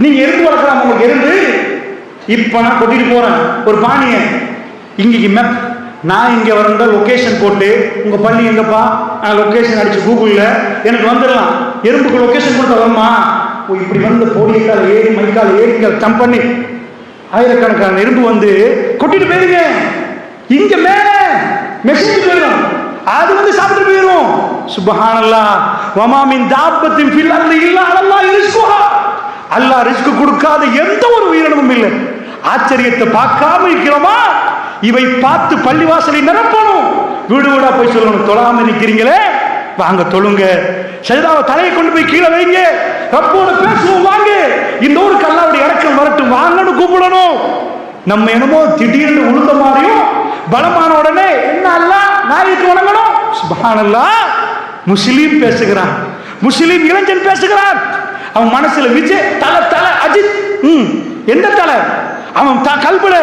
நீங்க எருந்து வளர்க்கலாம் உங்களுக்கு எறும்பு? இப்ப நான் கொட்டிட்டு போறேன். ஒரு பாணிய. இங்க மேப். நான் இங்க வரந்த லொகேஷன் போட்டு உங்க பள்ளி எங்கப்பா? நான் லொகேஷன் அடிச்சு கூகுள்ல எனக்கு வந்துடலாம். எறும்புக்கு லொகேஷன் கொடுத்தா வருமா? ஓ, இப்படி வந்து போடியக்கால ஏறி மைக்கால் ஏறி ஜம்ப் பண்ணி. ஆயிரக்கணக்கான எறும்பு வந்து கொட்டிட்டு போயிருங்க. இங்க மேல மெசேஜ் போயிடும். அது வந்து சாப்பிட்டு போயிடும் சுபஹானல்லா. வமாமின் தாப்பத்தின் ஃபில் இல்ல இல்லா அல்லாஹ் அல்லாஹ் ரிஸ்க் கொடுக்காத எந்த ஒரு உயிரினமும் இல்லை. ஆச்சரியத்தை பார்க்காம இருக்கிறோமா? இவை பார்த்து பள்ளிவாசலை நிரப்பணும். வீடு வீடா போய் சொல்லணும். தொழாம இருக்கிறீங்களே? வாங்க தொழுங்க. சரிதாவை தலையை கொண்டு போய் கீழே வைங்க. ரப்போட பேசுவோம் வாங்க. இந்த ஊருக்கு அல்லாவுடைய இறக்கம் வரட்டும். வாங்கன்னு கூப்பிடணும். நம்ம என்னமோ திடீர்னு உளுந்த மாதிரியும் பலமான உடனே என்ன அல்ல நாயக்கு வணங்கணும்? சுபஹானல்லாஹ். முஸ்லீம் பேசுகிறான். முஸ்லீம் இளைஞன் பேசுகிறான். அவன் மனசுல விஜய் தலை தலை அஜித். ம் எந்த தலை? அவன் த கல்புல.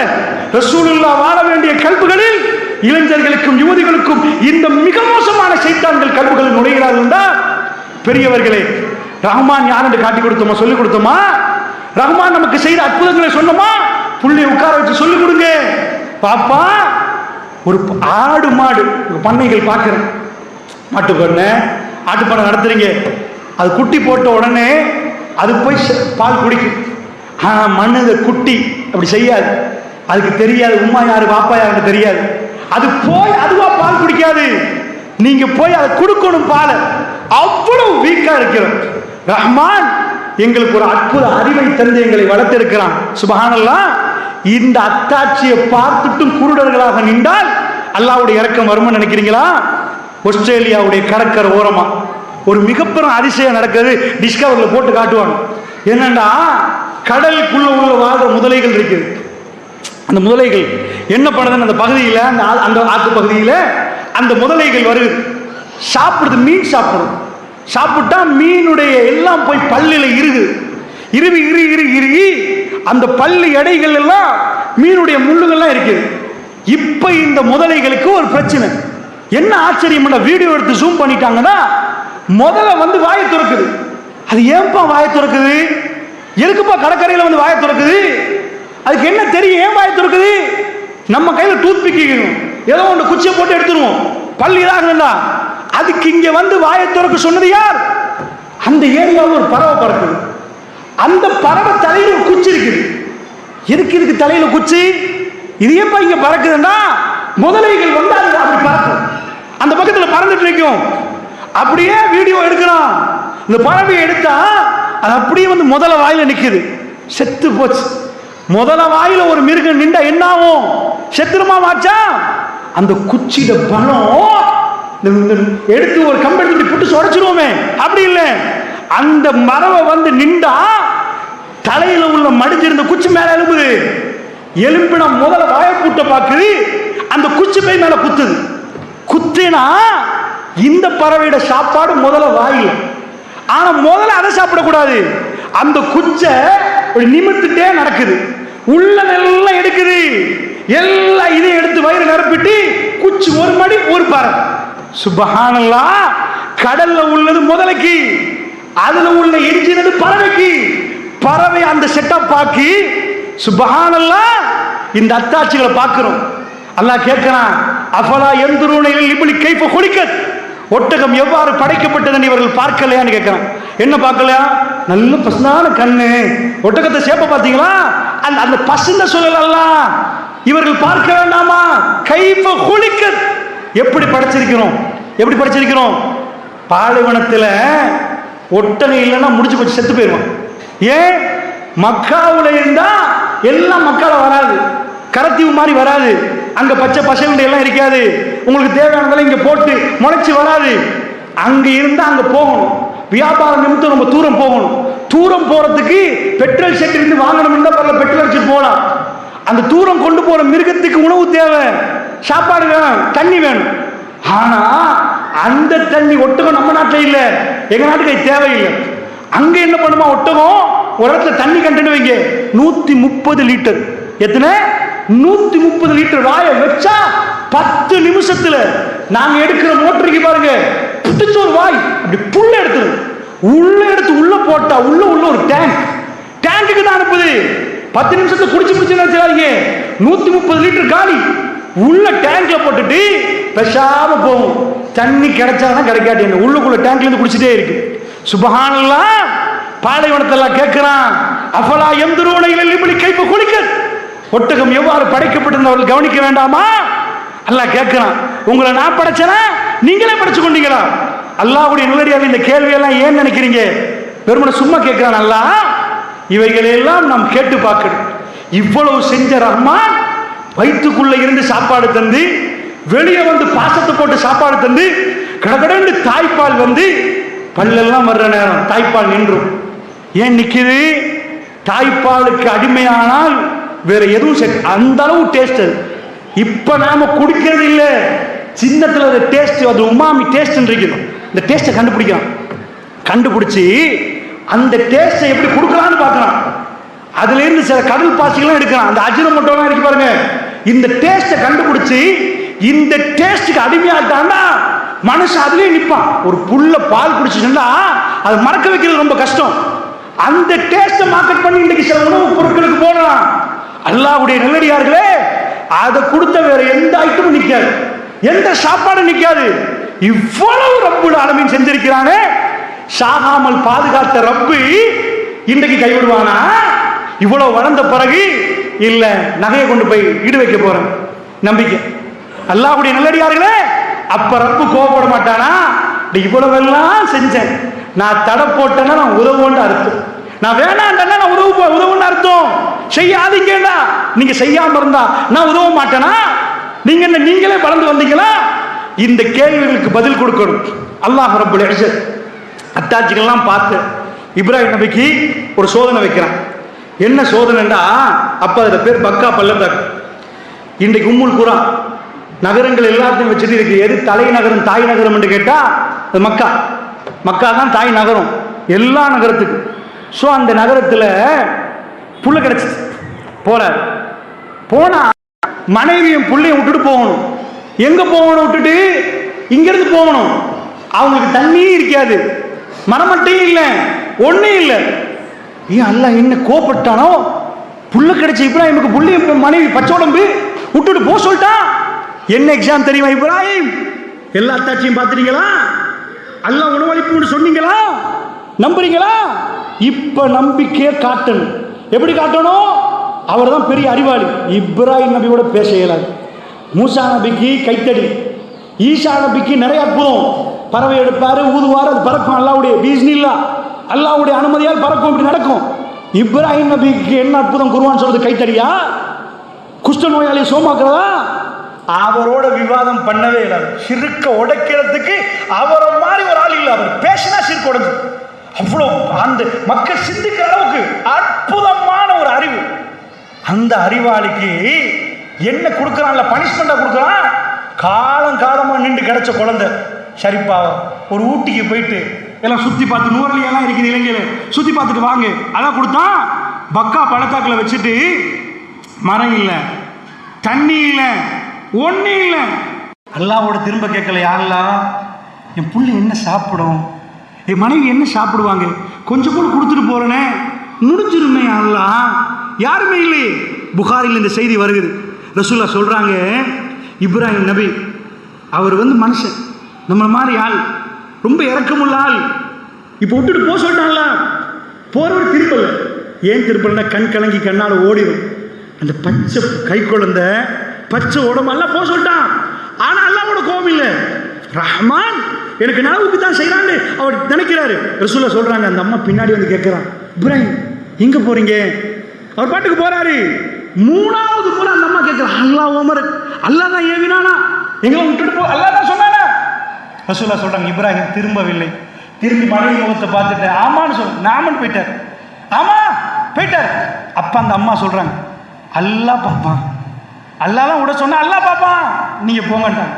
ரசூலுல்லா வாழ வேண்டிய கல்புகளில் இளைஞர்களுக்கும் யுவதிகளுக்கும் இந்த மிக மோசமான சைத்தான்கள் கல்புகள் நுழைகிறார்கள் பெரியவர்களே ரஹ்மான் யார் என்று காட்டி கொடுத்தோமா சொல்லிக் கொடுத்தோமா? ரஹ்மான் நமக்கு செய்த அற்புதங்களை சொன்னோமா? புள்ளி உட்கார வச்சு சொல்லிக் கொடுங்க. பாப்பா ஒரு ஆடு மாடு பண்ணைகள் பார்க்குறேன். மாட்டு பண்ணை ஆட்டு பண்ணை நடத்துறீங்க. அது குட்டி போட்ட உடனே அது போய் பால் குடிக்கும். ஆனா மண்ணுத குட்டி அப்படி செய்யாது. அதுக்கு தெரியாது உமா யாரு பாப்பா யாருன்னு தெரியாது. அது போய் அதுவா பால் குடிக்காது. நீங்க போய் அதை கொடுக்கணும் பால. அவ்வளவு வீக்கா இருக்கிறோம். ரஹ்மான் எங்களுக்கு ஒரு அற்புத அறிவை தந்து எங்களை வளர்த்திருக்கிறான். சுபஹானல்லாஹ் இந்த அத்தாட்சியை பார்த்துட்டும் குருடர்களாக நின்றால் அல்லாவுடைய இறக்கம் வரும்னு நினைக்கிறீங்களா? ஆஸ்திரேலியாவுடைய கடற்கரை ஓரமா. ஒரு மிகப்பெரும் அதிசயம் நடக்குது டிஸ்கவரில் போட்டு காட்டுவாங்க. என்னன்னா கடலுக்குள்ள உள்ள வாழ்ற முதலைகள் இருக்குது அந்த முதலைகள் என்ன பண்ணுதுன்னு அந்த பகுதியில் அந்த அந்த ஆற்று பகுதியில் அந்த முதலைகள் வருது. சாப்பிடுது மீன் சாப்பிடும் சாப்பிட்டா மீனுடைய எல்லாம் போய் பல்லில் இருகு இருவி இரு இரு இறுகி அந்த பல்லு எடைகள் எல்லாம் மீனுடைய முள்ளுகள்லாம் இருக்குது இப்போ இந்த முதலைகளுக்கு ஒரு பிரச்சனை. என்ன ஆச்சரியம் வீடியோ எடுத்து ஜூம் பண்ணிட்டாங்கன்னா முதல்ல வந்து வாயை துறக்குது. அது ஏன்பா வாயை துறக்குது? எதுக்குப்பா கடற்கரையில் வந்து வாயை துறக்குது? அதுக்கு என்ன தெரியும்? ஏன் வாயை துறக்குது? நம்ம கையில் டூத் பிக்கணும் ஏதோ ஒன்று குச்சியை போட்டு எடுத்துருவோம். பள்ளி இதாகணும்டா அதுக்கு இங்கே வந்து வாயை துறக்க சொன்னது யார்? அந்த ஏரியாவில் ஒரு பறவை பறக்குது. அந்த பறவை தலையில் ஒரு குச்சி இருக்குது. எதுக்கு இதுக்கு தலையில் குச்சி? இது ஏப்பா இங்கே பறக்குதுன்னா முதலைகள் வந்து அது அப்படி பறக்கும். அந்த பக்கத்தில் பறந்துட்டு நிற்கும். அப்படியே வீடியோ எடுக்கிறான். இந்த பறவை எடுத்தா அது அப்படியே வந்து முதல வாயில நிக்குது. செத்து போச்சு. முதல வாயில ஒரு மிருகம் நின்றா என்ன ஆகும் செத்துருமா மாச்சா? அந்த குச்சியில பணம் இந்த- எடுத்து ஒரு கம்பெனி புட்டு உடைச்சிருவோமே அப்படி இல்லை. அந்த மரவை வந்து நின்றா தலையில உள்ள மடிஞ்சிருந்த குச்சி மேல எழும்புது. எலும்பின முதல்ல வாயப்பூட்ட பாக்குது அந்த குச்சி போய் மேல குத்துது. குத்தினா இந்த பறவையோட சாப்பாடு முதல்ல வாயில் ஆனா முதல்ல அதை சாப்பிடக்கூடாது. அந்த குச்சை ஒரு நிமித்துட்டே நடக்குது. உள்ள நல்லா எடுக்குது. எல்லாம் இதையும் எடுத்து வயிறு நிரப்பிட்டு குச்சி ஒரு மடி ஒரு பறவை. சுபஹானல்லா கடல்ல உள்ளது முதலைக்கு அதுல உள்ள எஞ்சினது பறவைக்கு. பறவை அந்த செட்டப் பாக்கி சுபஹானல்லா இந்த அத்தாட்சிகளை பார்க்கிறோம். அல்லாஹ் கேட்கிறான் அஃபலா எந்திரூனையில் இப்படி கைப்ப குளிக்க ஒட்டகம் எவ்வாறு படைக்கப்பட்டதுன்னு இவர்கள் பார்க்கலையான்னு கேட்கிறான். என்ன பார்க்கலையா? நல்ல பசுனான கண்ணு. ஒட்டகத்தை சேப்ப பார்த்தீங்களா? அந்த அந்த பசுந்த சூழலெல்லாம் இவர்கள் பார்க்க வேண்டாமா? கைப்ப குளிக்க. எப்படி படைச்சிருக்கிறோம்? எப்படி படைச்சிருக்கிறோம்? பாலைவனத்தில் ஒட்டகம் இல்லைன்னா முடிச்சு போச்சு செத்து போயிடுவான். ஏன்? மக்காவில் இருந்தால் எல்லாம் மக்கால வராது. கரத்தீவு மாதிரி வராது. அங்கே பச்சை பசங்க எல்லாம் இருக்காது. உங்களுக்கு தேவையானதெல்லாம் இங்க போட்டு முளைச்சு வராது. அங்க இருந்தா அங்க போகணும். வியாபார நிமித்தம் ரொம்ப தூரம் போகணும். தூரம் போறதுக்கு பெட்ரோல் செட் இருந்து வாங்கணும் இருந்தா பரவாயில்ல பெட்ரோல் அடிச்சுட்டு போகலாம். அந்த தூரம் கொண்டு போற மிருகத்துக்கு உணவு தேவை. சாப்பாடு வேணும் தண்ணி வேணும். ஆனா அந்த தண்ணி ஒட்டகம் நம்ம நாட்டில் இல்லை. எங்க நாட்டுக்கு அது தேவையில்லை. அங்க என்ன பண்ணுமா ஒட்டகம்? ஒரு இடத்துல தண்ணி கண்டனு வைங்க. நூத்தி முப்பது லிட்டர் எத்தனை? நூத்தி முப்பது லிட்டர் வாயை வச்சா பத்து நிமிஷத்துல நாங்க எடுக்கிற மோட்டருக்கு பாருங்க புட்டுச்சு வாய் அப்படி புல்ல எடுத்துரு உள்ள எடுத்து உள்ள போட்டா உள்ள உள்ள ஒரு டேங்க் டேங்குக்கு தான் அனுப்புது. பத்து நிமிஷத்துல குடிச்சு குடிச்சு வச்சுக்காதீங்க நூத்தி முப்பது லிட்டர் காலி. உள்ள டேங்க்ல போட்டுட்டு பெஷாம போகும் தண்ணி கிடைச்சாதான் கிடைக்காட்டி உள்ளுக்குள்ள டேங்க்ல இருந்து குடிச்சிட்டே இருக்கு. சுபஹானல்லா பாலைவனத்தெல்லாம் கேட்கிறான் அஃபலா எந்திரோனை இப்படி கைப்பு குளிக்க ஒட்டகம் எவ்வாறு படைக்கப்பட்டிருந்தவர்கள் கவனிக்க வேண்டாமா? அல்லாஹ் கேட்கிறான். உங்களை நான் படைச்சனா? நீங்களே படைச்சு கொண்டீங்களா? அல்லாவுடைய நிலடியாக இந்த கேள்வியெல்லாம் ஏன் நினைக்கிறீங்க? வெறுமனை சும்மா கேட்கிறான் அல்லாஹ் இவைகளெல்லாம் நாம் கேட்டு பார்க்கணும். இவ்வளவு செஞ்ச ரஹ்மான் வயிற்றுக்குள்ள இருந்து சாப்பாடு தந்து வெளியே வந்து பாசத்தை போட்டு சாப்பாடு தந்து கடகடன்னு தாய்ப்பால் வந்து பல்லெல்லாம் வர்ற நேரம் தாய்ப்பால் நின்றும். ஏன் நிற்கிது தாய்ப்பாலுக்கு அடிமையானால் வேற எதுவும் சரி. அந்த அளவு டேஸ்ட் அது. இப்ப நாம குடிக்கிறது இல்ல. சின்னத்துல அது டேஸ்ட் அது உமாமி டேஸ்ட் இருக்குது. இந்த டேஸ்ட்டை கண்டுபிடிக்கலாம் கண்டுபிடிச்சி அந்த டேஸ்ட்டை எப்படி கொடுக்கலாம்னு பார்க்கலாம் அதுல இருந்து சில கடல் பாசிகளும் எடுக்கலாம் அந்த அஜினமோட்டோலாம் இருக்கு பாருங்க. இந்த டேஸ்ட்டை கண்டுபிடிச்சி இந்த டேஸ்ட்டுக்கு அடிமையாட்டான்னா மனுஷன் அதுலயே நிப்பான். ஒரு புல்ல பால் குடிச்சுன்னா அது மறக்க வைக்கிறது ரொம்ப கஷ்டம். அந்த டேஸ்ட்டை மார்க்கெட் பண்ணி இன்னைக்கு சில உணவுப் பொருட்களுக்கு போடலாம். அல்லாவுடைய நல்லடியார்களே அதை கொடுத்த வேற எந்த ஐட்டமும் நிற்காது எந்த சாப்பாடும் நிற்காது இவ்வளவு ரப்பு ஆலமீன் செஞ்சிருக்கிறானே. சாகாமல் பாதுகாத்த ரப்பு இன்றைக்கு கைவிடுவானா? இவ்வளவு வளர்ந்த பிறகு இல்ல நகையை கொண்டு போய் ஈடு வைக்க போறேன். நம்பிக்கை. அல்லாஹ்வுடைய நல்லடியார்களே அப்ப ரப்பு கோவப்பட மாட்டானா? இவ்வளவெல்லாம் செஞ்சேன். நான் தடை போட்டேன்னா நான் உதவுன்னு அர்த்தம். நான் வேணாண்டா நான் உதவு உதவுன்னு அர்த்தம். செய்யாதீங்கடா. நீங்க செய்யாம இருந்தா நான் உதவ மாட்டேனா? நீங்க என்ன நீங்களே வளர்ந்து வந்தீங்களா? இந்த கேள்விகளுக்கு பதில் கொடுக்கணும். அல்லாஹ் ரபுல் அத்தாச்சிகள்லாம் அத்தாட்சிகள்லாம் பார்த்து இப்ராஹிம் நபிக்கு ஒரு சோதனை வைக்கிறான். என்ன சோதனைண்டா அப்ப அதுல பேர் பக்கா பள்ளத்தாக்கு. இன்றைக்கு உம்முல் குரா நகரங்கள் எல்லாத்தையும் வச்சுட்டு இருக்கு எது தலைநகரம் தாய் நகரம் என்று கேட்டா அது மக்கா. மக்கா தான் தாய் நகரம். எல்லா நகரத்துக்கும். ஸோ அந்த நகரத்தில் புள்ள கிடைச்சிச்சு போறார். போனா மனைவியும் புள்ளையும் விட்டுட்டு போகணும். எங்க போகணும் விட்டுட்டு? இங்கிருந்து போகணும். அவங்களுக்கு தண்ணியும் இருக்காது. மரமட்டையும் இல்லை. ஒண்ணும் இல்லை. ஏன் அல்ல என்ன கோபப்பட்டானோ? புள்ள கிடைச்ச இப்ராஹிமுக்கு புள்ளையும் மனைவி பச்சை உடம்பு விட்டுட்டு போக சொல்லிட்டான் என்ன எக்ஸாம் தெரியுமா இப்ராஹிம்? எல்லா அத்தாட்சியும் பார்த்துட்டீங்களா? அல்ல உணவளிப்புன்னு சொன்னீங்களா? நம்புறீங்களா? இப்ப நம்பிக்கையை காட்டணும். எப்படி காட்டணும்? அவர் தான் பெரிய அறிவாளி. இப்ராஹிம் நபியோட பேச இயலாது. மூசா நபிக்கு கைத்தடி. ஈசா நபிக்கு நிறைய அற்புதம். பறவை எடுப்பார் ஊதுவார் அது பறக்கும். அல்லாவுடைய பீஸ்னில்லா அல்லாவுடைய அனுமதியால் பறக்கும் இப்படி நடக்கும். இப்ராஹிம் நபிக்கு என்ன அற்புதம் குருவான் சொல்றது? கைத்தடியா? குஷ்ட நோயாளியை சோமாக்குறதா? அவரோட விவாதம் பண்ணவே இல்லை சிறுக்க உடைக்கிறதுக்கு அவரை மாதிரி ஒரு ஆள் இல்லை. அவர் பேசினா சிறுக்க உடஞ்சு அவ்வளோ அந்த மக்கள் சிந்திக்கிற அளவுக்கு அற்புதமான ஒரு அறிவு. அந்த அறிவாளிக்கு என்ன கொடுக்குறான்ல? பனிஷ்மெண்ட்டை கொடுக்குறான்? காலம் காலமாக நின்று கிடைச்ச குழந்தை. சரிப்பா ஒரு ஊட்டிக்கு போயிட்டு எல்லாம் சுற்றி பார்த்து நூறலி இருக்குது இலங்கையில். சுற்றி பார்த்துட்டு வாங்க. அதான் கொடுத்தான். பக்கா பழத்தாக்கில் வச்சுட்டு மரம் இல்லை தண்ணி இல்லை ஒன்றும் இல்லை. அல்லாவோட திரும்ப கேட்கல யாரெல்லாம்? என் புள்ளி என்ன சாப்பிடும்? என் மனைவி என்ன சாப்பிடுவாங்க? கொஞ்சம் கூட கொடுத்துட்டு போகிறேனே முடிஞ்சிருமே அல்லாஹ். யாருமே இல்லையே புகாரில் இந்த செய்தி வருகிறது. ரசூல்லா சொல்கிறாங்க இப்ராஹிம் நபி அவர் வந்து மனுஷன். நம்மளை மாதிரி ஆள். ரொம்ப இறக்கமுள்ள ஆள். இப்போ விட்டுட்டு போக சொல்லிட்டான்ல. போகிறவர் திருப்பல. ஏன் திருப்பலன்னா கண் கலங்கி கண்ணால் ஓடிடும் அந்த பச்சை கை குழந்த பச்சை உடம்பெல்லாம் போக சொல்லிட்டான். ஆனா அல்லாவோட கோபம் இல்லை. ரஹ்மான் எனக்கு நாவுக்கு தான் செய்கிறான்னு அவர் நினைக்கிறாரு. ரசூலா சொல்கிறாங்க அந்த அம்மா பின்னாடி வந்து கேட்குறான் இப்ராஹிம் எங்கே போகிறீங்க அவர் பாட்டுக்கு போகிறாரு மூணாவது முறை அந்த அம்மா கேட்குறான் அல்லாஹ் ஓமர் அல்லாஹ் தான் ஏவினானா? எங்களை விட்டுட்டு போ அல்லாஹ் தான் சொன்னானா? ரசூல்லா சொல்றாங்க இப்ராஹிம் திரும்பவில்லை. திரும்பி மனைவி முகத்தை பார்த்துட்டு ஆமான்னு சொல் நாமன் போயிட்டார். ஆமா போயிட்டார். அப்பா அந்த அம்மா சொல்கிறாங்க அல்லாஹ் பார்ப்பான். அல்லாஹ் விட சொன்னா அல்லாஹ் பார்ப்பான். நீங்கள் போங்கட்டான்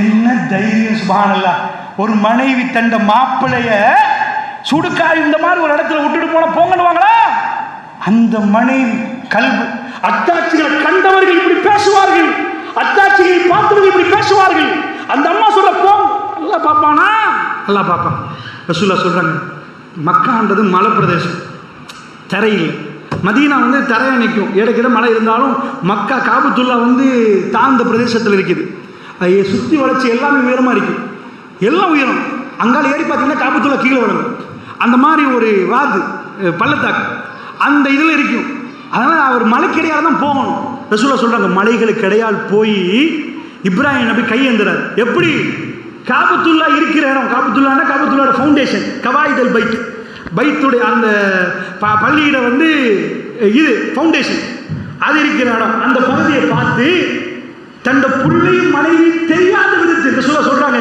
என்ன தைரியம் சுபானல்லா ஒரு மனைவி தண்ட மாப்பிளைய சுடுக்காய் இந்த மாதிரி ஒரு இடத்துல விட்டுட்டு போன போங்கன்னுவாங்களா? அந்த மனைவி கல்வி அத்தாட்சிகளை கண்டவர்கள் இப்படி பேசுவார்கள். அத்தாட்சிகளை பார்த்தவர்கள் இப்படி பேசுவார்கள். அந்த அம்மா சொல்ல போ. நல்லா பார்ப்பானா? நல்லா பார்ப்பான். ரசூல்லா சொல்கிறாங்க மக்கான்றது மலை பிரதேசம் தரையில் மதீனா வந்து தரையை நிற்கும் இடைக்கிட மழை இருந்தாலும் மக்கா காபத்துல்லா வந்து தாழ்ந்த பிரதேசத்தில் இருக்குது. சுற்றி வளர்ச்சி எல்லாமே உயரமாக இருக்கும் எல்லாம் உயரும். அங்கால ஏறி பார்த்தீங்கன்னா காபத்துல கீழே விழுங்க அந்த மாதிரி ஒரு வாது பள்ளத்தாக்கு அந்த இதில் இருக்கும். அதனால் அவர் மலைக்கிடையாக தான் போகணும். ரசூலா சொல்கிறாங்க மலைகளுக்கு இடையால் போய் இப்ராஹிம் நபி கையேந்துறார். எப்படி? காபத்துல்லா இருக்கிற இடம். காபத்துல்லானா காபத்துல்லாவோட ஃபவுண்டேஷன் கவாயிதல் பைத் பைத்துடைய அந்த ப பள்ளியிட வந்து இது ஃபவுண்டேஷன் அது இருக்கிற இடம். அந்த பகுதியை பார்த்து தந்த புள்ளையும் மனைவி தெரியாத விதத்தில் ரசூலா சொல்றாங்க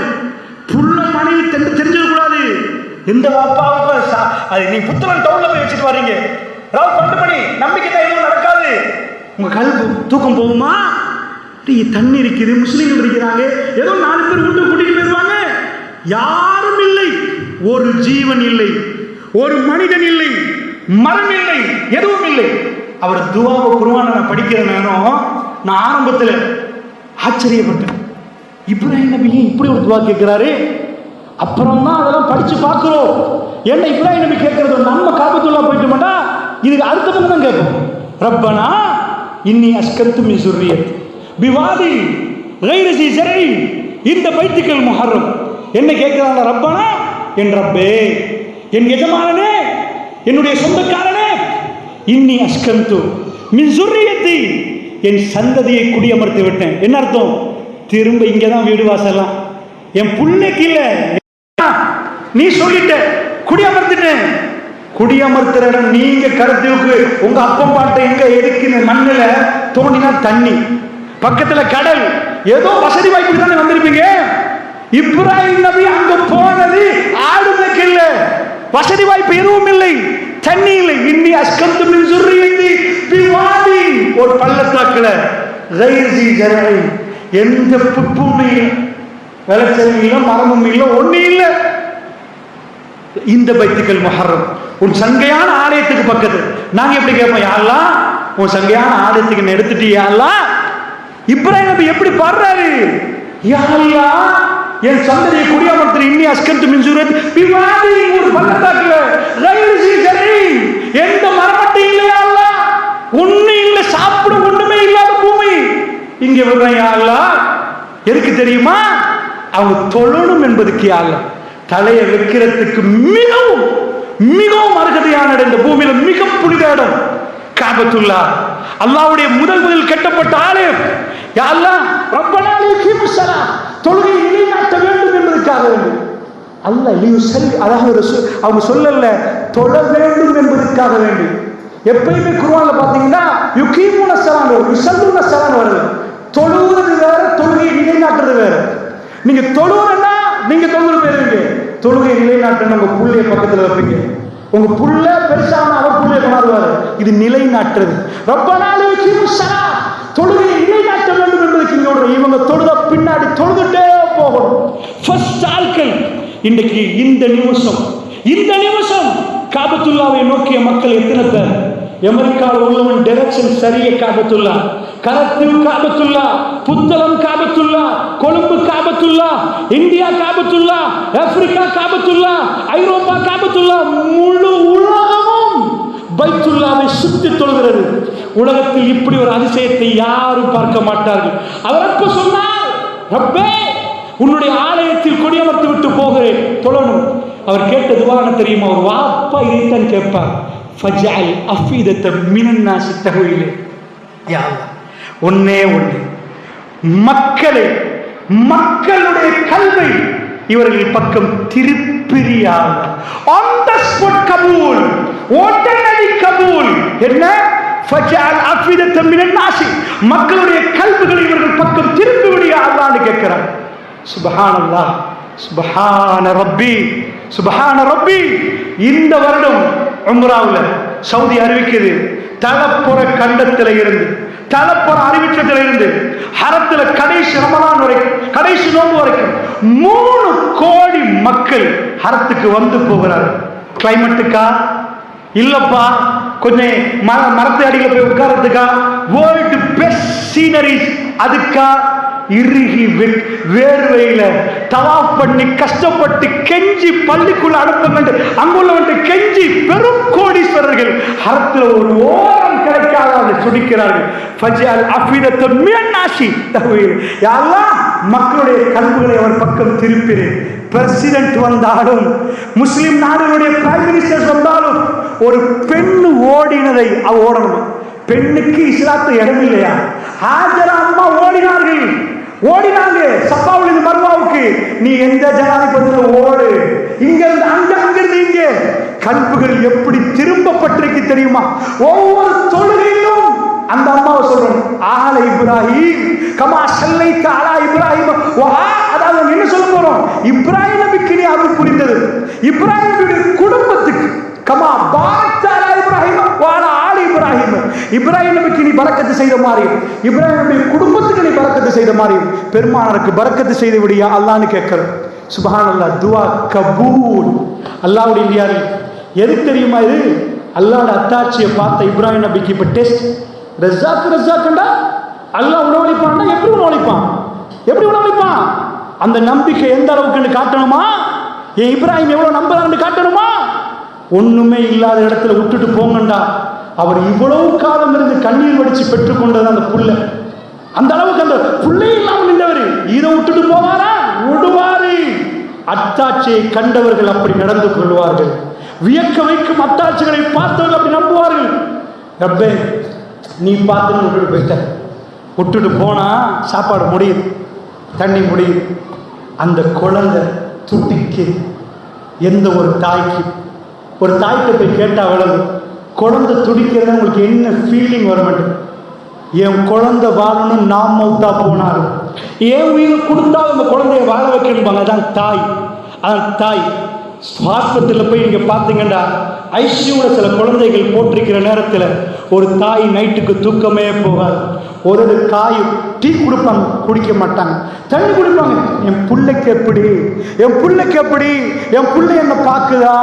புள்ள மனைவி தென்று தெரிஞ்சிடக்கூடாது எந்த வாப்பாவுக்கும் சா- அது நீ புத்தகம் டவுன்ல போய் வச்சுட்டு வர்றீங்க ராவ் பத்து பண்ணி நம்பிக்கை தான் எதுவும் நடக்காது. உங்க கல்வி தூக்கம் போகுமா? தண்ணி இருக்குது முஸ்லீம்கள் இருக்கிறாங்க. ஏதோ நாலு பேர் விட்டு கூட்டிட்டு போயிருவாங்க. யாரும் இல்லை. ஒரு ஜீவன் இல்லை. ஒரு மனிதன் இல்லை. மரம் இல்லை. எதுவும் இல்லை. அவர் துவாவை குருவான நான் படிக்கிற நேரம் நான் ஆரம்பத்தில் ஆச்சரியப்பட்டேன். இப்ராஹிம் நபி இப்படி ஒரு துவா கேட்கிறாரு. அப்புறம் தான் அதெல்லாம் படிச்சு பார்க்கிறோம். என்ன இப்ராஹிம் நபி கேட்கறது நம்ம காபத்துள்ளா போயிட்டு மாட்டா இதுக்கு அர்த்தம் தான் கேட்போம். ரப்பனா இன்னி அஸ்கத்து மின் சுர்ரியத். பிவாதி கைரசி சரை இந்த பைத்துக்கள் முஹர்ரம். என்ன கேட்கிறாங்க ரப்பனா? என் ரப்பே என் எஜமானனே என்னுடைய சொந்தக்காரனே. இன்னி அஸ்கந்து மின் என் சந்ததியை குடியமர்த்தி விட்டேன். என்ன அர்த்தம்? திரும்ப இங்கே தான் வீடு வாசலாம் என் புள்ளைக்கு இல்லை. நீ சொல்லிட்ட குடியமர்த்திட்டேன் குடியமர்த்துற இடம் நீங்க கருத்துக்கு உங்க அப்பம் பாட்டை எங்க எதுக்கு இந்த தோண்டினா தண்ணி பக்கத்துல கடல். ஏதோ வசதி வாய்ப்பு தானே வந்திருப்பீங்க? இப்ராஹிம் நபி அங்க போனது ஆடு இல்ல வசதி வாய்ப்பு எதுவும் இல்லை. தண்ணி இல்லை. இன்னி அஸ்கந்து மின் சுர்ரியத்தி பிவாதி ஒரு பள்ளத்தாக்குல கைர்ஜி ஜனரை எந்த புப்பும் இல்லை விளைச்சலும் இல்லை மரமும் இல்லை ஒன்றும் இல்லை. இந்த பைத்துக்கள் முஹர்ரம். உன் சங்கையான ஆலயத்துக்கு பக்கத்து. நாங்க எப்படி கேட்போம் யாரெல்லாம் உன் சங்கையான ஆலயத்துக்கு என்ன எடுத்துட்டு யாரெல்லாம் இப்ராஹிம் நபி எப்படி பாடுறாரு? யாரெல்லாம் என் சந்ததியை குடியாமத்தில் இன்னி அஸ்கர்த்து மின்சூரத் விவாதி ஒரு பள்ளத்தாக்குல ரயில் சீசரி எந்த மரமட்டும் இல்லையா அல்லாஹ். ஒண்ணு இல்ல சாப்பிட ஒண்ணுமே இல்லாத பூமி. இங்க விடுறேன் யாரெல்லாம் எதுக்கு தெரியுமா? அவங்க தொழணும் என்பதுக்கு யாரெல்லாம் தலையை வைக்கிறதுக்கு மிகவும் மிகவும் அருகதையான இடம் இந்த பூமியில மிக புனித இடம். காபத்துல்லா. அல்லாவுடைய முதல் முதல் கட்டப்பட்ட ஆலயம். யாரெல்லாம் ரொம்ப லீகிமு ஸலா தொழுகை நிலைநாட்ட வேண்டும் என்பதற்காக வேண்டும். அல்ல லியு செல் அதாவது அவங்க சொல்லல தொழ வேண்டும் என்பதற்காக வேண்டி எப்பயுமே குருவான்ல பாத்தீங்கன்னா யுகீமுன சலான் வரும் யுசல்லுன சலான் வருது தொழுவது வேற தொழுகையை நிலைநாட்டுறது வேற. நீங்க தொழுவுறன்னா நீங்க தொழுவது வேற. தொழுகை நிலைநாட்டு உங்க புள்ளைய பக்கத்துல வைப்பீங்க. உங்க புள்ள பெருசான அவர் புள்ளைய கொண்டாடுவாரு. இது நிலைநாட்டுறது. ரொம்ப நாள் தொழுகையை நிலைநாட்ட வேண்டும் என்பதற்கு இங்க ஒரு இவங்க தொழுத பின்னாடி தொழுதுட்டே போகணும். ஃபர்ஸ்ட் ஆட்கள் இன்றைக்கு இந்த நிமிஷம். இந்த நிமிஷம் காபத்துல்லாவை நோக்கிய மக்கள் எத்தனை பேர்? எமரிக்காவில் உள்ளவன் டைரக்ஷன் சரியை காபத்துள்ளா கரத்தில் காபத்துல்லா புத்தளம் காபத்துல்லா கொழும்பு காபத்துல்லா இந்தியா காபத்துல்லா ஆப்பிரிக்கா காபத்துல்லா ஐரோப்பா காபத்துல்லா முழு உலகமும் பைத்துள்ளாவை சுத்தி தொழுகிறது. உலகத்தில் இப்படி ஒரு அதிசயத்தை யாரும் பார்க்க மாட்டார்கள். அவர் அப்ப சொன்னார் ரப்பே உன்னுடைய ஆலயத்தில் கொடியமர்த்து விட்டு போகிறேன். தொழணும். அவர் கேட்ட துவான தெரியுமா? ஒரு வாப்பா இதைத்தான் கேட்பார். ஃபஜ்அல் அஃபீதத்த மினன் நாசி தஹ்வீலே யா அல்லாஹ் ஒன்னே ஒன்று மக்களை மக்களுடைய கல்வை இவர்கள் பக்கம் திருப்பிரியால் ஆன் த ஸ்பாட் கபூல் உடனடி கபூல் என்ன ஃபஜ்அல் அஃபீதத்த மினன் நாசி மக்களுடைய கல்விகளை இவர்கள் பக்கம் திருப்பி விடியா அல்லான்னு கேட்கிறார் சுபஹானல்லாஹ் சுபஹான ரப்பி சுபஹான ரப்பி இந்த வருடம் உம்ராவில் சவுதி அறிவிக்குது. தலப்புற கண்டத்தில் இருந்து தலப்புற அறிவிச்சத்துல இருந்து ஹரத்துல கடைசி ரமலான் வரைக்கும் கடைசி நோம்பு வரைக்கும் மூணு கோடி மக்கள் ஹரத்துக்கு வந்து போகிறார்கள் கிளைமேட்டுக்கா இல்லப்பா. கொஞ்சம் மர மரத்து அடியில் போய் உட்கார்றதுக்கா? வேர்ல்டு பெஸ்ட் சீனரிஸ் அதுக்கா? இறுகி வேர்வையில தவா பண்ணி கஷ்டப்பட்டு கெஞ்சி பள்ளிக்குள்ள அனுப்புங்க அங்குள்ளவன் கெஞ்சி பெரும் கோடீஸ்வரர்கள் அறத்துல ஒரு ஓரம் கிடைக்காத அதை சுடிக்கிறார்கள். ஃபஜ்அல் அஃபிதத்த மேன்னாசி நாசி மக்களுடைய கல்விகளை அவர் பக்கம் திருப்பினேன். பிரசிடென்ட் வந்தாலும் முஸ்லிம் நாடுகளுடைய பிரைம் மினிஸ்டர் வந்தாலும் ஒரு பெண் ஓடினதை அவ ஓடணும். பெண்ணுக்கு இஸ்லாத்து இடம் இல்லையா ஹாஜரா அம்மா ஓடினார்கள். ஓடினாங்க. சப்பாவுல மர்வாவுக்கு நீ எந்த ஜனாதிபதியில ஓடு? இங்க இருந்து அங்க அங்கிருந்து இங்க. கல்புகள் எப்படி திரும்பப்பட்டிருக்கு தெரியுமா? ஒவ்வொரு தொழுகையிலும் அந்த அம்மாவை சொல்றோம் ஆல இப்ராஹிம் கமா சல்லை காலா இப்ராஹிம். வா அதாவது என்ன சொல்ல போறோம்? இப்ராஹிம் நபிக்கு நீ அருள் புரிந்தது. இப்ராஹிம் குடும்பத்துக்கு கமா பாரத் அலா இப்ராஹிம் வாலா இப்ராஹிம். இப்ராஹிம் நபிக்கு நீ பறக்கத்து செய்த மாதிரியும் இப்ராஹிம் நபி குடும்பத்துக்கு நீ பறக்கத்து செய்த மாதிரியும் பெருமானருக்கு பறக்கத்து செய்து விடியா அல்லான்னு கேட்கிறோம். அல்லா துவா கபூல். அல்லாவுடைய இந்தியாவில் எது தெரியுமா இது? அல்லாவோட அத்தாட்சியை பார்த்த இப்ராஹிம் நபிக்கு இப்போ டெஸ்ட். ரஜாக்கு ரஜாக்குண்டா? அல்லாஹ் உணவளிப்பான்னா எப்படி உணவளிப்பான் எப்படி உணவளிப்பான் அந்த நம்பிக்கை எந்த அளவுக்குன்னு காட்டணுமா? என் இப்ராஹிம் எவ்வளோ நம்புறான்னு காட்டணுமா? ஒன்றுமே இல்லாத இடத்துல விட்டுட்டு போங்கண்டா. அவர் இவ்வளவு காலம் இருந்து கண்ணீர் வடிச்சு பெற்றுக்கொண்டது அந்த புள்ள அந்த அளவுக்கு அந்த புள்ளை இல்லாமல் நின்றவர். இதை விட்டுட்டு போவாரா? விடுவாரு. அத்தாட்சியை கண்டவர்கள் அப்படி நடந்து கொள்வார்கள். வியக்க வைக்கும் அத்தாட்சிகளை பார்த்தவர்கள் அப்படி நம்புவார்கள். ரப்பே நீ பார்த்துன்னு விட்டுட்டு போயிட்ட. விட்டுட்டு போனா சாப்பாடு முடியுது. தண்ணி முடியுது. அந்த குழந்தை துட்டிக்கு எந்த ஒரு தாய்க்கு ஒரு தாய்கிட்ட போய் கேட்டால் விளங்கும். குழந்தை துடிக்கிறது உங்களுக்கு என்ன ஃபீலிங் வர மாட்டேன் என் குழந்தை வாழணும் நாம் மௌத்தா போனார். என் உயிரை கொடுத்தா அந்த குழந்தைய வாழ வைக்கணும்பாங்க. அதான் தாய். அதான் தாய். ஹாஸ்பிட்டலில் போய் நீங்கள் பார்த்தீங்கன்னா ஐசியூவில் சில குழந்தைகள் போட்டிருக்கிற நேரத்தில் ஒரு தாய் நைட்டுக்கு தூக்கமே போகாது. ஒரு ஒரு காயும் டீ கொடுப்பாங்க குடிக்க மாட்டாங்க. தண்ணி கொடுப்பாங்க என் பிள்ளைக்கு எப்படி? என் பிள்ளைக்கு எப்படி? என் பிள்ளை என்ன பார்க்குதா?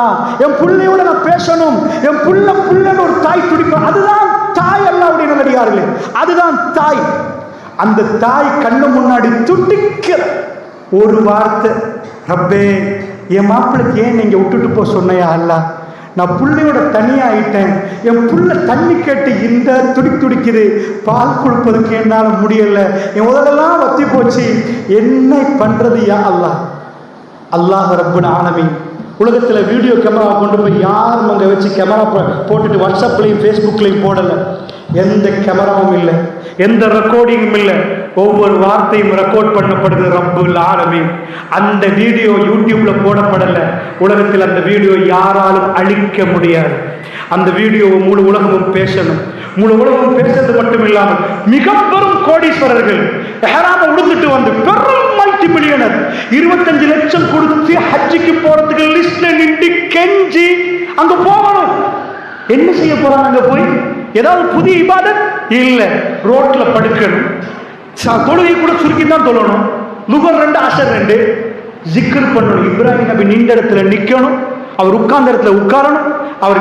என் பிள்ளையோட நான் பேசணும். என் பிள்ளை பிள்ளைன்னு ஒரு தாய் துடிப்பான் அதுதான் தாய் அல்லாவுடைய நல்லடியார்களே அதுதான் தாய். அந்த தாய் கண்ணு முன்னாடி துடிக்கிற ஒரு வார்த்தை ரப்பே என் மாப்பிள்ளைக்கு ஏன் நீங்கள் விட்டுட்டு போக சொன்னையா அல்ல? நான் பிள்ளையோட தனியா ஆயிட்டேன் என் புள்ள தண்ணி கேட்டு இந்த துடி துடிக்குது. பால் கொடுப்பதுக்கு என்னால் முடியலை. என் உதடெல்லாம் வத்தி போச்சு. என்ன பண்ணுறது யா அல்லாஹ் அல்லாஹ் ரப்புன ஆலமீன். உலகத்தில் வீடியோ கேமரா கொண்டு போய் யாரும் அங்கே வச்சு கேமரா போட்டுட்டு வாட்ஸ்அப்லேயும் ஃபேஸ்புக்லேயும் போடலை. எந்த கேமராவும் இல்லை. எந்த ரெக்கார்டிங்கும் இல்லை. ஒவ்வொரு வார்த்தையும் ரெக்கார்ட் பண்ணப்படுது ரப்புல் ஆலமீன். அந்த வீடியோ யூடியூப்ல போடப்படல. உலகத்தில் அந்த வீடியோ யாராலும் அழிக்க முடியாது. அந்த வீடியோவை முழு உலகமும் பேசணும். முழு உலகமும் பேசுறது மட்டும் இல்லாமல் மிக பெரும் கோடீஸ்வரர்கள் ஹெராம உடுத்துட்டு வந்து பெரும் மல்டி மில்லியனர் இருபத்தஞ்சு லட்சம் கொடுத்து ஹஜ்ஜிக்கு போறதுக்கு லிஸ்ட்ல நின்று கெஞ்சி அங்க போகணும். என்ன செய்ய போறாங்க அங்க போய்? ஏதாவது புதிய இபாதத்? இல்ல. ரோட்ல படுக்கணும். தொழுகை கூட சுருக்கி தான் தொழணும். நுகர் ரெண்டு அசர் ரெண்டு. ஜிக்கர் பண்ணணும். இப்ராஹிம் நபி நின்ற இடத்துல நிற்கணும் அவர் உட்கார்ந்த இடத்துல உட்காரணும். அவர்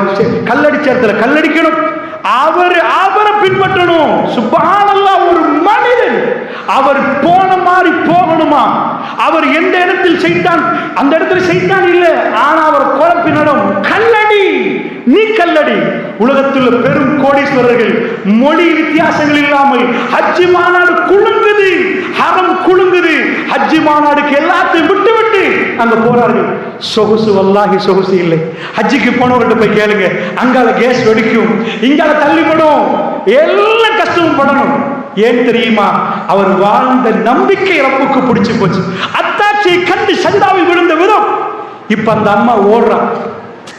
கல்லடிச்ச இடத்துல கல்லடிக்கணும். அவர் அவரை பின்பற்றணும். சுபஹானல்லாஹ் ஒரு மனிதன். அவர் போன மாதிரி போகணுமா? அவர் எந்த இடத்தில் செய்தான் அந்த இடத்துல செய்தான் இல்ல. ஆனா அவர் குழப்பினடம் கல்லடி நீ கல்லடி. உலகத்தில் பெரும் கோடீஸ்வரர்கள் மொழி வித்தியாசங்கள் இல்லாமல் ஹஜ்ஜி மாநாடு குழுங்குது ஹரம் குழுங்குது ஹஜ்ஜி மாநாடுக்கு எல்லாத்தையும் விட்டு விட்டு அங்க போறார்கள். சொகுசு வல்லாஹி சொகுசு இல்லை. ஹஜ்ஜிக்கு போனவர்கிட்ட போய் கேளுங்க. அங்கால கேஸ் வெடிக்கும். இங்கால தள்ளிப்படும் எல்லாம் கஷ்டமும் படணும். ஏன் தெரியுமா? அவர் வாழ்ந்த நம்பிக்கை ரப்புக்கு பிடிச்சு போச்சு. அத்தாட்சியை கண்டு சண்டாவில் விழுந்த விதம் இப்ப அந்த அம்மா ஓடுறான்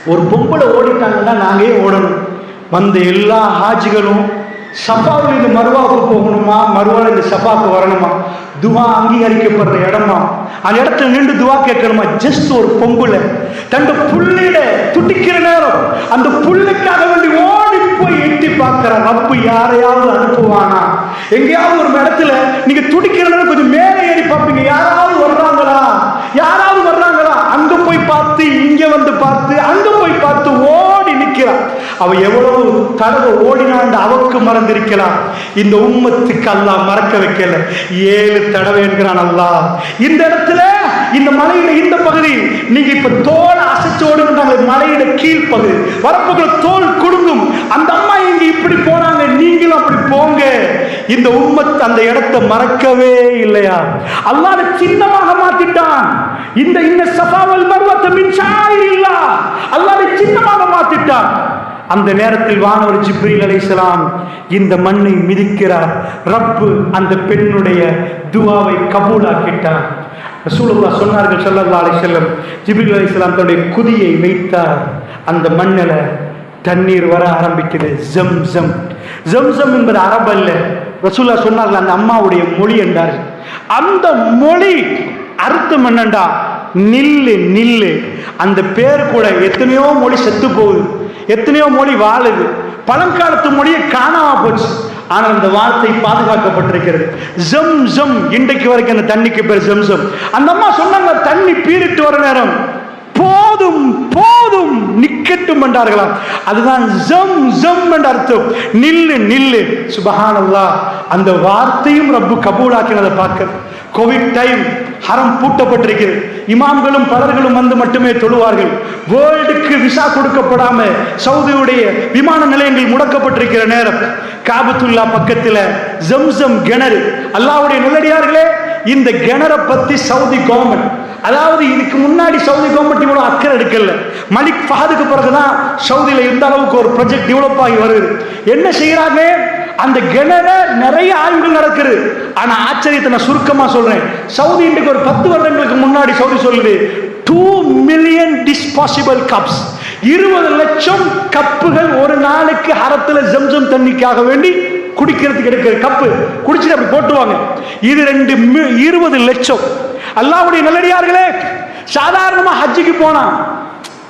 ஒரு பொம்பளை ஓடிட்டாங்கன்னா நாங்களே ஓடணும். வந்த எல்லா ஹாஜிகளும் சஃபாவில் இருந்து மருவாவுக்கு போகணுமா? மருவாவில் இந்த சஃபாவுக்கு வரணுமா? துவா அங்கீகரிக்கப்படுற இடமா? அந்த இடத்துல நின்று துவா கேட்கணுமா? ஜஸ்ட் ஒரு பொம்பளை. தன் புள்ளிட துடிக்கிற நேரம். அந்த புள்ளைக்காக வேண்டி ஓ போய் எட்டி பார்க்கிற ரப்பு யாரையாவது அனுப்புவானா? எங்கேயாவது ஒரு இடத்துல நீங்க துடிக்கிற கொஞ்சம் மேலே ஏறி பார்ப்பீங்க. யாராவது வர்றாங்களா? யாராவது வர்றாங்களா? அங்க போய் பார்த்து இங்க இங்க வந்து பார்த்து அங்க போய் பார்த்து ஓடி நிற்கிறான் அவ எவ்வளவு தடவை ஓடினாண்டு அவக்கு மறந்திருக்கலாம். இந்த உம்மத்துக்கு அல்லா மறக்க வைக்கல. ஏழு தடவை என்கிறான் அல்லா இந்த இடத்துல இந்த மலையில இந்த பகுதி நீங்க இப்ப தோல் அசைச்சு ஓடுகின்றாங்க. மலையில கீழ்ப்பகுதி. வரப்புக்குள்ள தோல் குடுங்கும். அந்த அம்மா இங்க இப்படி போனாங்க. நீங்களும் அப்படி போங்க. இந்த உம்மத் அந்த இடத்தை மறக்கவே இல்லையா? அல்லாத சின்னமாக மாத்திட்டான். இந்த இந்த சஃபாவல் மர்வத்தை மின்சாரி இல்லா. அல்லாத சின்னமாக மாத்திட்டான். அந்த நேரத்தில் வானவர் ஜிப்ரீல் அலைசலாம் இந்த மண்ணை மிதிக்கிறார். ரப்பு அந்த பெண்ணுடைய துவாவை கபூலாக்கிட்டார் ரசூலுல்லாஹ் சொன்னார்கள் ஸல்லல்லாஹு அலை செல்லம் ஜிப்ரீல் அலைஹிஸ்ஸலாம் தன்னுடைய குதியை வைத்தார் அந்த மண்ணில் தண்ணீர் வர ஆரம்பிக்குது. ஜம் ஜம். ஜம் ஜம் என்பது அரபு அல்ல. ரசூல்லா சொன்னார்கள் அந்த அம்மாவுடைய மொழி என்றார். அந்த மொழி அர்த்தம் என்னண்டா? நில்லு நில்லு. அந்த பேர் கூட எத்தனையோ மொழி செத்து போகுது. எத்தனையோ மொழி வாழுது. பழங்காலத்து மொழியை காணாம போச்சு. ஆனால் அந்த வார்த்தை பாதுகாக்கப்பட்டிருக்கிறது. ஜம் ஜம். இன்றைக்கு வரைக்கும் அந்த தண்ணிக்கு பேர் ஜம் ஜம். அந்த அம்மா சொன்னாங்க தண்ணி பீரிட்டு வர நேரம் போதும் போதும் நிக்கட்டும் என்றார்களாம். அதுதான் ஜம் ஜம் என்ற அர்த்தம். நில்லு நில்லு. சுபஹானல்லா அந்த வார்த்தையும் ரப்பு கபூலாக்கினதை பார்க்க. கோவிட் டைம் ஹரம் பூட்டப்பட்டிருக்கிறது. இமாம்களும் பலர்களும் வந்து மட்டுமே தொழுவார்கள். வேர்ல்டுக்கு விசா கொடுக்கப்படாம சவுதியுடைய விமான நிலையங்கள் முடக்கப்பட்டிருக்கிற நேரம். காபத்துல்லா பக்கத்தில் ஜம்சம் கிணறு. அல்லாவுடைய நல்லடியார்களே இந்த கிணறை பத்தி சவுதி கவர்மெண்ட் அதாவது இதுக்கு முன்னாடி சவுதி கவர்மெண்ட் இவ்வளவு அக்கறை எடுக்கல. மலிக் ஃபஹதுக்கு பிறகுதான் சவுதியில இந்த அளவுக்கு ஒரு ப்ரொஜெக்ட் டெவலப் ஆகி வருது. என்ன செய்யறாங்க? அந்த கிணற நிறைய ஆய்வுகள் நடக்குது. ஆனா ஆச்சரியத்தை நான் சுருக்கமா சொல்றேன். சவுதி இன்றைக்கு ஒரு பத்து வருடங்களுக்கு முன்னாடி சவுதி சொல்லுது டூ மில்லியன் டிஸ்பாசிபிள் கப்ஸ் இருபது லட்சம் கப்புகள் ஒரு நாளுக்கு அறத்துல ஜம்சம் தண்ணிக்காக வேண்டி குடிக்கிறதுக்கு எடுக்கிற கப்பு. குடிச்சிட்டு அப்படி போட்டுவாங்க இது ரெண்டு மி- இருபது லட்சம். அல்லாவுடைய நல்லடியார்களே சாதாரணமா ஹஜ்ஜிக்கு போனா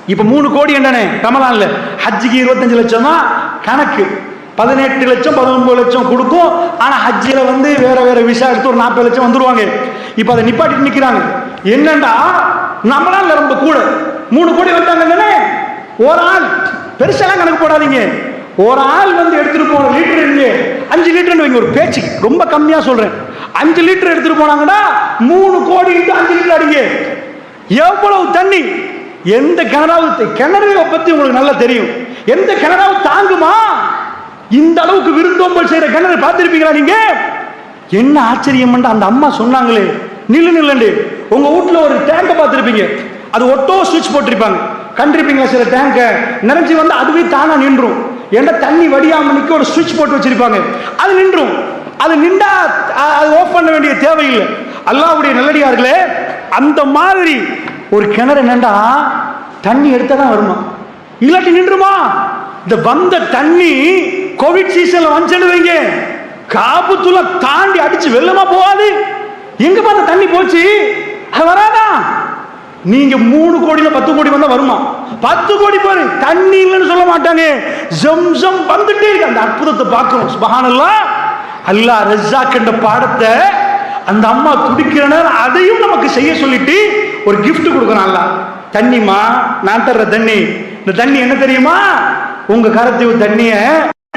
இப்ப மூணு கோடி என்னனே ரமலான்ல. ஹஜ்ஜிக்கு இருபத்தஞ்சு லட்சம் தான் கணக்கு. பதினெட்டு லட்சம் பதினொன்பது லட்சம் கொடுக்கும். ஆனால் ஹஜ்ஜில் வந்து வேற வேற விசா எடுத்து ஒரு நாற்பது லட்சம் வந்துடுவாங்க இப்போ அதை நிப்பாட்டிட்டு நிற்கிறாங்க என்னண்டா? நம்மளால் ரொம்ப கூட. மூணு கோடி வந்தாங்கன்னு ஒரு ஆள். பெருசெல்லாம் கணக்கு போடாதீங்க. ஒரு ஆள் வந்து எடுத்துட்டு போன லிட்டர் இருந்து அஞ்சு லிட்டர் வைங்க ஒரு பேச்சு. ரொம்ப கம்மியாக சொல்கிறேன் அஞ்சு லிட்டர் எடுத்துட்டு போனாங்கன்னா மூணு கோடி into அஞ்சு லிட்டர் அடிங்க. எவ்வளவு தண்ணி? எந்த கிணறாவது கிணறு பற்றி உங்களுக்கு நல்லா தெரியும். எந்த கிணறாவது தாங்குமா? இந்த அளவுக்கு விருந்தோம்பல் செய்யற கிணறு பார்த்திருப்பீங்களா நீங்க? என்ன ஆச்சரியம் அந்த அம்மா சொன்னாங்களே. நில்லு நில்லண்டு. உங்க வீட்ல ஒரு டேங்க பார்த்திருப்பீங்க. அது ஒட்டோ சுவிட்ச் போட்டிருப்பாங்க. கண்டிருப்பீங்களா சில டேங்க நிறைஞ்சி வந்து அதுவே தானா நின்றும். ஏன்னா தண்ணி வடியாம நிக்க ஒரு சுவிட்ச் போட்டு வச்சிருப்பாங்க. அது நின்றும். அது நின்றா அது ஓப் பண்ண வேண்டிய தேவையில்லை. அல்லாவுடைய நல்லடியார்களே அந்த மாதிரி ஒரு கிணறு நின்றா தண்ணி எடுத்தா தான் வருமா? இல்லாட்டி நின்றுமா? இந்த வந்த தண்ணி கோவிட் சீசன்ல வந்துடுவீங்க வைங்க. தாண்டி அடிச்சு வெள்ளமா போகாது. எங்க பார்த்த தண்ணி போச்சு? அது வராதா? நீங்க மூணு கோடியில பத்து கோடி வந்தா வருமா? பத்து கோடி பாரு தண்ணி இல்லைன்னு சொல்ல மாட்டாங்க. ஜம் ஜம் வந்துட்டே இருக்கு. அந்த அற்புதத்தை பார்க்கணும். சுபஹானல்லாஹ் அல்லாஹ் ரஜாக் என்ற பாடத்தை அந்த அம்மா துடிக்கிற அதையும் நமக்கு செய்ய சொல்லிட்டு ஒரு கிஃப்ட் கொடுக்கணும் அல்ல தண்ணிமா நான் தர்ற தண்ணி. இந்த தண்ணி என்ன தெரியுமா? உங்க கரத்தீவு தண்ணிய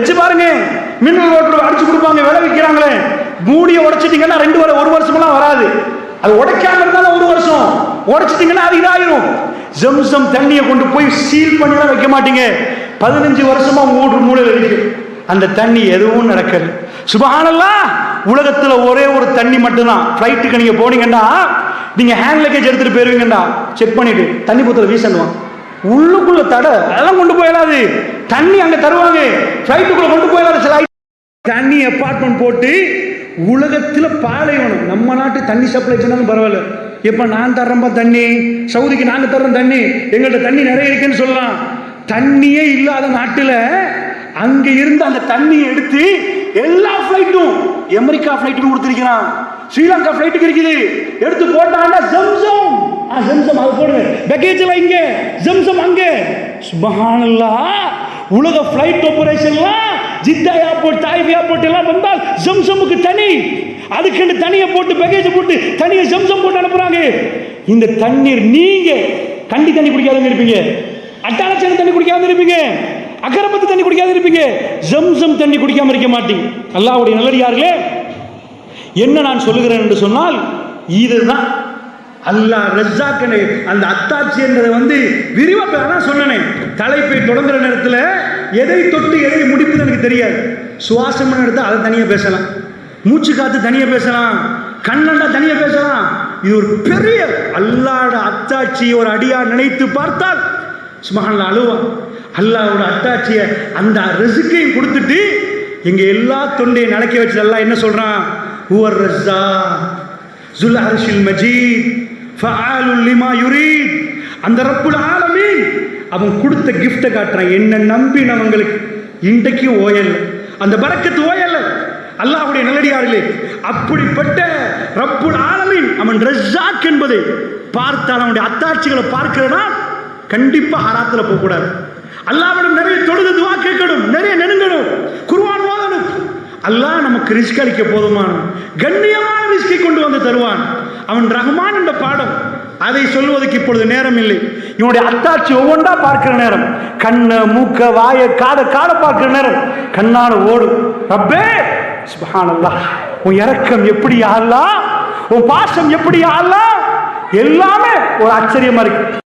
வச்சு பாருங்க. மின்னல் ரோட்டில் அடிச்சு கொடுப்பாங்க விலை விற்கிறாங்களே. மூடிய உடைச்சிட்டீங்கன்னா ரெண்டு வரை ஒரு வருஷமெல்லாம் வராது. அது உடைக்காம இருந்தாலும் ஒரு வருஷம். உடைச்சிட்டீங்கன்னா அது இதாயிரும். ஜம்சம் தண்ணியை கொண்டு போய் சீல் பண்ணிலாம் வைக்க மாட்டீங்க. பதினஞ்சு வருஷமா மூன்று மூலையில் இருக்கு. அந்த தண்ணி எதுவும் நடக்காது. சுபஹானல்லா உலகத்துல ஒரே ஒரு தண்ணி மட்டும்தான். ஃப்ளைட்டுக்கு நீங்க போனீங்கன்னா நீங்க ஹேண்ட் லக்கேஜ் எடுத்துட்டு போயிருவீங்கடா செக் பண்ணிட்டு தண்ணி புத்தல வீசணுவான் உள்ளுக்குள்ள தடை அதெல்லாம் கொண்டு போயிடாது தண்ணி அங்க தருவாங்க. ஃப்ளைட்டுக்குள்ள கொண்டு போய் சில தண்ணி அப்பார்ட்மெண்ட் போட்டு உலகத்துல பாலைவனம். நம்ம நாட்டு தண்ணி சப்ளை பண்ணாலும் பரவாயில்ல. இப்போ நான் தர்றேன்பா தண்ணி? சவுதிக்கு நாங்க தர்றோம் தண்ணி. எங்கள்கிட்ட தண்ணி நிறைய இருக்குன்னு சொல்லலாம். தண்ணியே இல்லாத நாட்டுல அங்க இருந்து அந்த தண்ணியை எடுத்து எல்லா ஃப்ளைட்டும் அமெரிக்கா ஃப்ளைட்டுக்கு கொடுத்துருக்கிறான். ஸ்ரீலங்கா ஃப்ளைட்டுக்கு இருக்குது. எடுத்து போட்டான்னா ஜம்சம். ஆ ஜம்சம் அது போடுங்க. பேக்கேஜ்ல இங்கே. ஜம்சம் அங்கே. சுபஹானல்லாஹ் உலக ஃப்ளைட் ஆபரேஷன்லாம் ஜித்தா ஏர்போர்ட் தாய்ஃப் ஏர்போர்ட் எல்லாம் வந்தால் ஜம்சமுக்கு தனி. அதுக்குன்னு தனியை போட்டு பேக்கேஜ் போட்டு தனியை ஜம்சம் போட்டு அனுப்புறாங்க. இந்த தண்ணீர் நீங்க கண்டி தண்ணி குடிக்காதவங்க இருப்பீங்க. அட்டாளச்சேன தண்ணி குடிக்காம இருப்பீங்க. அக்கரப்பத்து தண்ணி குடிக்காத இருப்பீங்க. ஜம்சம் தண்ணி குடிக்காம இருக்க மாட்டீங்க. அல்லாவுடைய நல்லடியார்களே என்ன நான் சொல்லுகிறேன் என்று சொன்னால் இதுதான் அல்லாஹ் ரஜாக்கனே அந்த அத்தாட்சி என்றதை வந்து விரிவாக தான் சொன்னேன். தலைப்பை தொடங்குற நேரத்தில் எதை தொட்டு எதை முடிப்பது எனக்கு தெரியாது. சுவாசம் எடுத்தால் அதை தனியாக பேசலாம். மூச்சு காத்து தனியாக பேசலாம். கண்ணண்டா தனியாக பேசலாம். இது ஒரு பெரிய அல்லாட அத்தாட்சி ஒரு அடியார் நினைத்து பார்த்தால் சுமகன்ல அழுவான் அல்லாவோட அத்தாட்சியை அந்த ரிசுக்கையும் கொடுத்துட்டு எங்கள் எல்லா தொண்டையும் நடக்க வச்சு அல்லாஹ் என்ன சொல்கிறான் ஹுவர் ரஸ்ஸா ஜுல் அரிஷில் மஜீத். லிமா யுரீத். அந்த ரப்புல் ஆலமீன். அவன் கொடுத்த கிஃப்ட்டை காட்டுறான். என்ன நம்பினவங்களுக்கு இன்றைக்கு ஓயல். அந்த பறக்கத்து ஓயல்ல அல்லாஹுடைய நல்லடியார்களே அப்படிப்பட்ட ரப்புல் ஆலமீன் அவன் ரஜாக் என்பதை பார்த்தால் அவனுடைய அத்தாட்சிகளை பார்க்கிறனா கண்டிப்பாக ஆராத்தில் போகக்கூடாது கூடாது. நிறைய தொழுது துவா கேட்கணும் நிறைய நெருங்கணும் குருவான் ஓதணும். அல்லாஹ் நமக்கு ரிஸ்க் அளிக்க போதுமான கண்ணியமான ரிஸ்கை கொண்டு வந்து தருவான். அவன் ரஹ்மான் என்ற பாடம் அதை சொல்வதற்கு இப்பொழுது நேரம் இல்லை இவனுடைய அத்தாட்சி ஒவ்வொன்றா பார்க்கிற நேரம். கண்ண மூக்க வாய காத காத பார்க்கிற நேரம். கண்ணால ஓடும். ரப்பே! சுப்ஹானல்லாஹ். உன் இறக்கம் எப்படி அல்லா உன் பாசம் எப்படி ஆடலாம் எல்லாமே ஒரு ஆச்சரியமா இருக்கு.